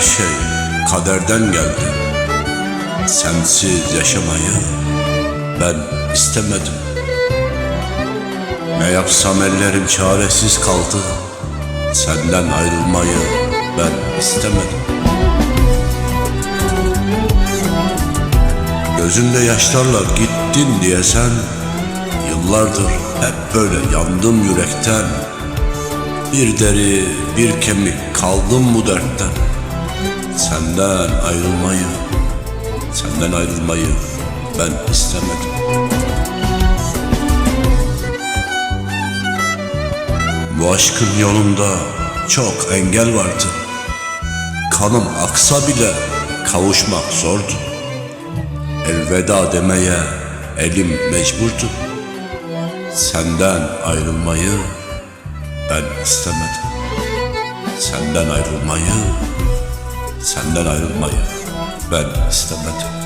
şey kaderden geldi. Sensiz yaşamayı ben istemedim. Ne yapsam ellerim çaresiz kaldı. Senden ayrılmayı ben istemedim. Gözünde yaşlarla gittin diye sen Yıllardır hep böyle yandım yürekten Bir deri bir kemik kaldım bu dertten. Senden ayrılmayı Senden ayrılmayı ben istemedim. Bu aşkın yolunda çok engel vardı. Kanım aksa bile kavuşmak zordu. Elveda demeye elim mecburdu. Senden ayrılmayı ben istemedim. Senden ayrılmayı, senden ayrılmayı ben istemedim.